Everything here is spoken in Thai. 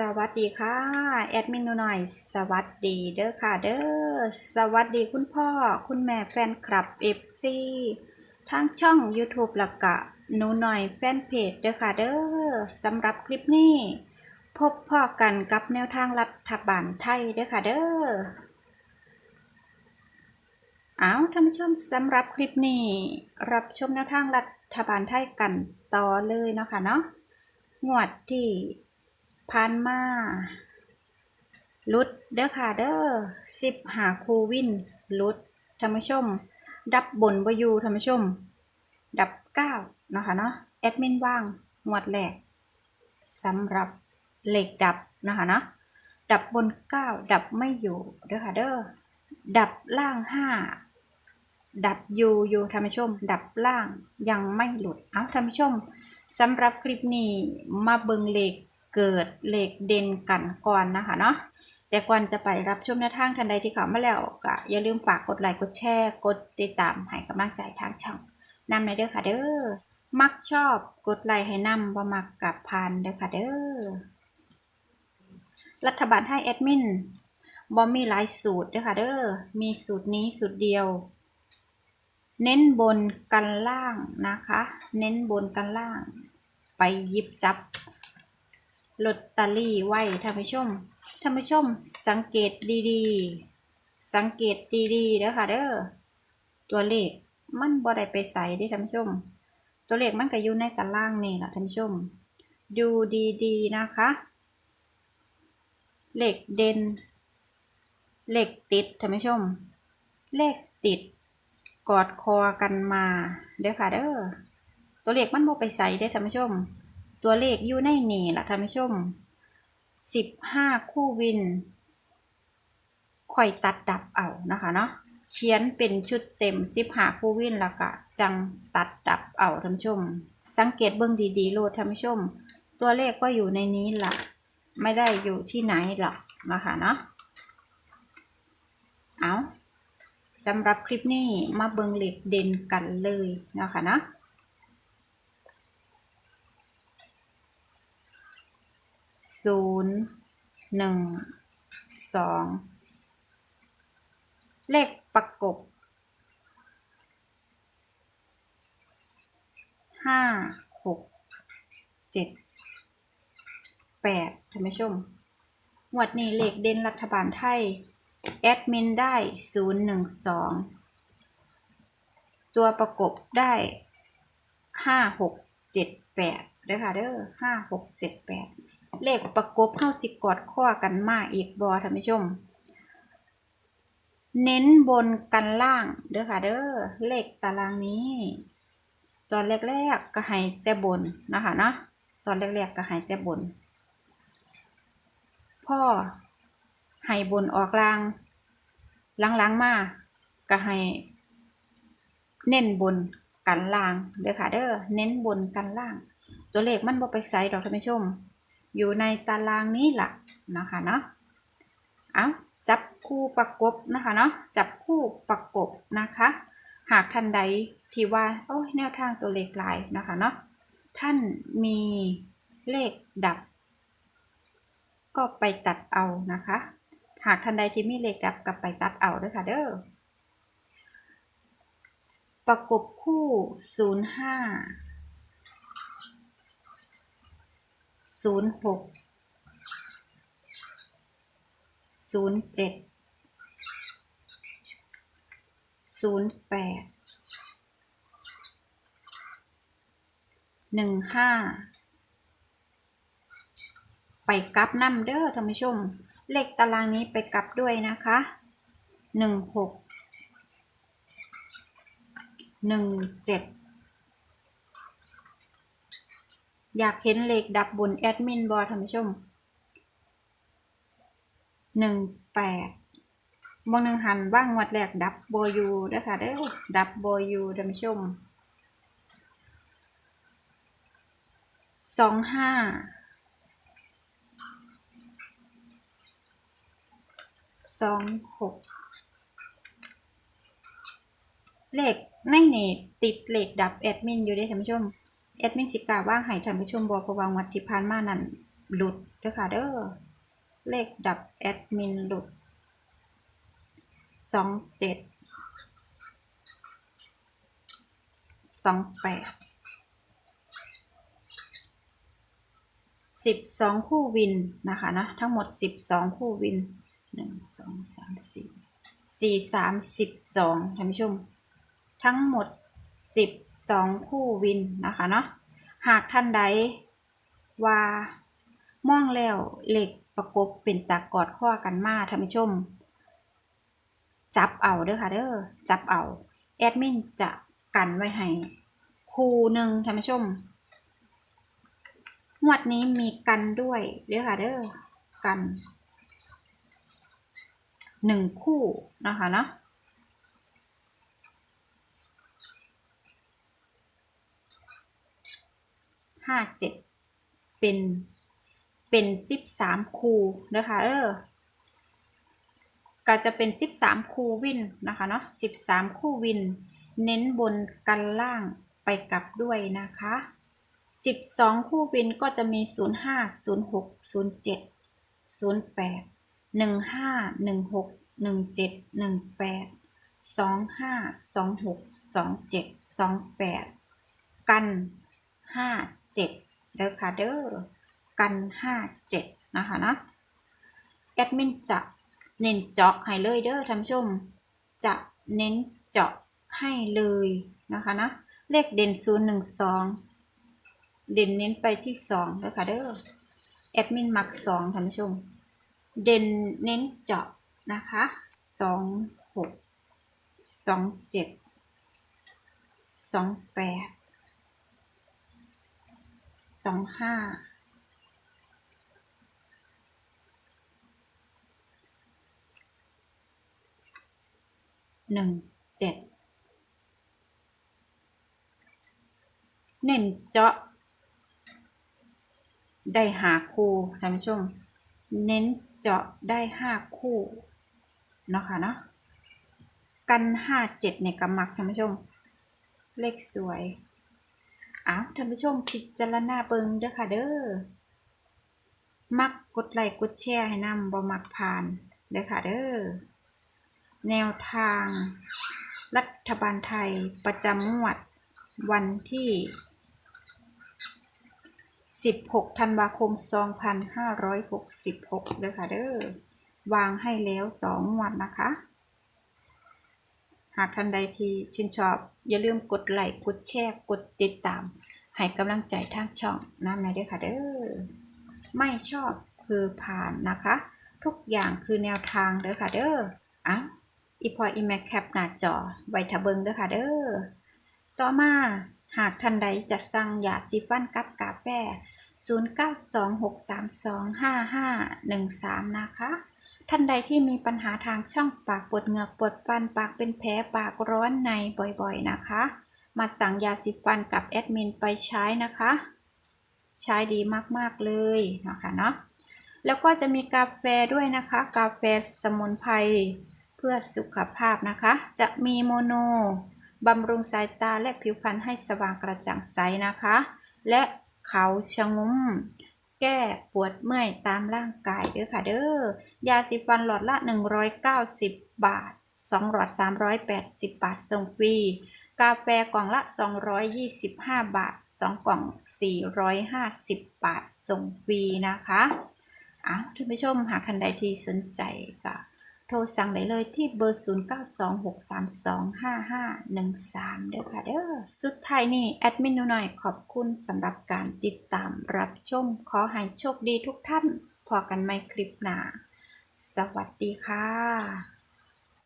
สวัสดีค่ะ แอดมินหนูหน่อย สวัสดีเด้อค่ะเด้อสวัสดีคุณพ่อ คุณแม่แฟนคลับ FC ทางช่อง YouTube แล้วก็หนูหน่อยแฟนเพจเด้อค่ะเด้อสำหรับคลิปนี้ พบพ่อกันกับแนวทางรัฐบาลไทยเด้อค่ะเด้อเอาท่านผู้ชมสำหรับคลิปนี้ รับชมแนวทางรัฐบาลไทยกันต่อเลยเนาะค่ะเนาะงวดที่ ผ่านมาลุดเด้อค่ะเด้อสิบหาคูวินลุดท่านผู้ชม ดับบนบอยูท่านผู้ชม ดับเก้านะคะเนาะแอดมินว่างงวดแรกสำหรับเหล็กดับนะคะเนาะดับบนเก้าดับไม่อยู่เด้อค่ะเด้อดับล่างห้าดับยูยูท่านผู้ชม ดับล่างยังไม่หลุด เอาท่านผู้ชมสำหรับคลิปนี้มาเบิงเหล็ก เกิดเหล็กเด่นกันก่อนนะคะเนาะแต่ก่อนจะไปรับชมแนวทางทันใดที่เขามาแล้วก็อย่าลืมฝากกดไลค์กดแชร์กดติดตามให้กำลังใจทางช่องนำในเด้อค่ะเด้อมักชอบกดไลค์ให้นำบ่มักกับพานเด้อค่ะเด้อรัฐบาลให้แอดมินบ่มีหลายสูตรเด้อค่ะเด้อมีสูตรนี้สูตรเดียว เน้นบนกันล่างนะคะ เน้นบนกันล่าง ไปหยิบจับ ลอตเตอรี่ไว้ท่านผู้ชมท่านผู้ชม สังเกตดีๆ สังเกตดีๆเด้อค่ะเด้อตัวเลขมันบ่ได้ไปใส่เด้ท่านผู้ชม ตัวเลขมันก็อยู่ในตารางนี่แหละท่านผู้ชม ดูดีๆนะคะเหลขเด่นเหลขติดท่านผู้ชมเลขติด กอดคอกันมาเด้อค่ะเด้อตัวเลขมันบ่ไปใส่เด้ท่านผู้ชม ตัวเลขอยู่ในนี่ล่ะท่านผู้ชมสิบห้าคู่วินค่อยตัดดับเอานะคะเนาะเขียนเป็นชุดเต็มสิบหาคู่วินแล้วก็จังตัดดับเอาท่านผู้ชม สังเกตเบื้องดีๆโลดท่านผู้ชม ตัวเลขก็อยู่ในนี้ล่ะ ไม่ได้อยู่ที่ไหนหรอกนะคะเนาะเอาสำหรับคลิปนี้มาเบิงเหล็กเด่นกันเลยนะคะเนาะ ศูนย์หนึ่งสองเลขประกบห้าหกเจ็ดแปดท่านผู้ชมงวดนี้เลขเด่นรัฐบาลไทย แอดมินได้ศูนย์หนึ่งสองตัวประกบได้ห้าหกเจ็ดแปดเด้อค่ะเด้อห้าหกเจ็ดแปด เลขประกบเข้าสิกอดข้อกันมาอีกบอท่านผู้ชม เน้นบนกันล่างเด้อค่ะเด้อเลขตารางนี้ ตอนแรกๆก็ให้แต่บนนะคะเนาะตอนแรกๆก็ให้แต่บน พ่อให้บนออกล่างหลังๆมาก็ให้เน้นบนกันล่างเด้อค่ะเด้อเน้นบนกันล่าง ตัวเลขมันบ่ไปไซดอกท่านผู้ชม อยู่ในตารางนี้แหละนะคะเนาะเอาจับคู่ประกบนะคะเนาะจับคู่ประกบนะคะ หากท่านใดที่ว่าโอ้ยแนวทางตัวเลขหลายนะคะเนาะท่านมีเลขดับ ก็ไปตัดเอานะคะ หากท่านใดที่มีเลขดับก็ไปตัดเอาด้วยค่ะเด้อประกบคู่ 05 ศูนย์หกศูนย์เจ็ดศูนย์แปดหนึ่งห้าไปกลับน้ำเด้อท่านผู้ชม เลขตารางนี้ไปกลับด้วยนะคะหนึ่งหกหนึ่งเจ็ด อยากเห็นเลขดับบนแอดมินบอท่านผู้ชมหนึ่งแปดบางหนึ่งหันว่างวัดแรกดับโบยูนะคะเด้อดับโบยูท่านผู้ชมสองห้าสองหกเลขในเนี่ติดเลขดับแอดมินอยู่ด้อท่านผู้ชม อดมินสิกาว่างให้ท่านผู้ชมบอกระว่างวัดที่ผ่านมานั้นหลุดเด้อค่ะเด้อเลขดับแอดมินหลุดสองเจ็ดสองแปดสิบสองคู่วินนะคะนะทั้งหมดสิบสองคู่วินหนึ่งสองสามสี่สี่สามสิบสองท่านผู้ชม ทั้งหมด สิบสองคู่วินนะคะเนาะหากท่านใดว่ามองแล้วเหล็กประกบเป็นตากอดข้อกันมาท่านผู้ชม จับเอาเด้อค่ะเด้อจับเอาแอดมินจะกันไว้ให้คู่หนึ่งท่านผู้ชมงวดนี้มีกันด้วยเด้อค่ะเด้อกันหนึ่งคู่นะคะเนาะ ห้าเจ็ดเป็นเป็นสิบสามคูนะคะเออก็จะเป็นสิบสามคูวินนะคะเนาะสิบสามคู่วิน เน้นบนกันล่างไปกลับด้วยนะคะสิบสองคู่วินก็จะมีศูนย์ห้าศูนย์หกศูนย์เจ็ดศูนย์แปดหนึ่งห้าหนึ่งหกหนึ่งเจ็ดหนึ่งแปดสองห้าสองหกสองเจ็ดสองแปดกันห้า เจ็ดเด้อค่ะเด้อกันห้าเจ็ดนะคะนะแอดมินจะเน้นเจาะให้เลยเด้อท่านผู้ชม จะเน้นเจาะให้เลยนะคะนะเลขเด่นศูนย์หนึ่งสองเด่นเน้นไปที่สองเด้อค่ะเด้อแอดมินมักสองท่านผู้ชม เด่นเน้นเจาะนะคะสองหกสองเจ็ดสองแปด สองห้าหนึ่งเจ็ดเน้นเจาะ ได้หาคู่ท่านผู้ชม เน้นเจาะได้ห้าคู่เนาะค่ะเนาะกันห้าเจ็ดในกำมักท่านผู้ชม เลขสวย อ้าวท่านผู้ชมพิจารณาเบิงเด้อค่ะเด้อ มักกดไลค์กดแชร์ให้นำบ่มักผ่านเด้อค่ะเด้อ แนวทาง รัฐบาลไทยประจำงวดวันที่ 16 ธันวาคม 2566 เด้อค่ะเด้อ วางให้แล้วต่องวดนะคะ หากท่านใดที่ชื่นชอบ อย่าลืมกดไลค์กดแชร์กดติดตาม ให้กำลังใจทางช่องน้ำในด้วยค่ะเด้อไม่ชอบคือผ่านนะคะ ทุกอย่างคือแนวทางเด้อค่ะเด้ออะอีพออีแมคแคปหน้าจอไว้ทะเบิงเด้อค่ะเด้อต่อมาหากท่านใดจะสั่งยาสีฟันกับกาแฟ0926325513 นะคะ ท่านใดที่มีปัญหาทางช่องปากปวดเหงือกปวดฟันปากเป็นแผลปากร้อนในบ่อยๆนะคะ มาสั่งยาสีฟันกับแอดมินไปใช้นะคะ ใช้ดีมากๆเลยนะคะเนาะแล้วก็จะมีกาแฟด้วยนะคะ กาแฟสมุนไพรเพื่อสุขภาพนะคะ จะมีโมโนบำรุงสายตาและผิวพรรณให้สว่างกระจ่างใสนะคะ และเขาชะงุ้ม แก้ปวดเมื่อยตามร่างกายเด้อค่ะเด้อยาสีฟันหลอดละ 190 บาท 2 หลอด 380 บาทส่งฟรีกาแฟกล่องละ 225 บาท 2 กล่อง 450 บาทส่งฟรีนะคะอ้าวท่านผู้ชมหากท่านใดที่สนใจก็ โทรสั่งได้เลยที่เบอร์ 0926325513 เด้อค่ะเด้อ สุดท้ายนี่แอดมินหน่อยขอบคุณสำหรับการติดตามรับชม ขอให้โชคดีทุกท่าน พอกันไม่คลิปหน้า สวัสดีค่ะ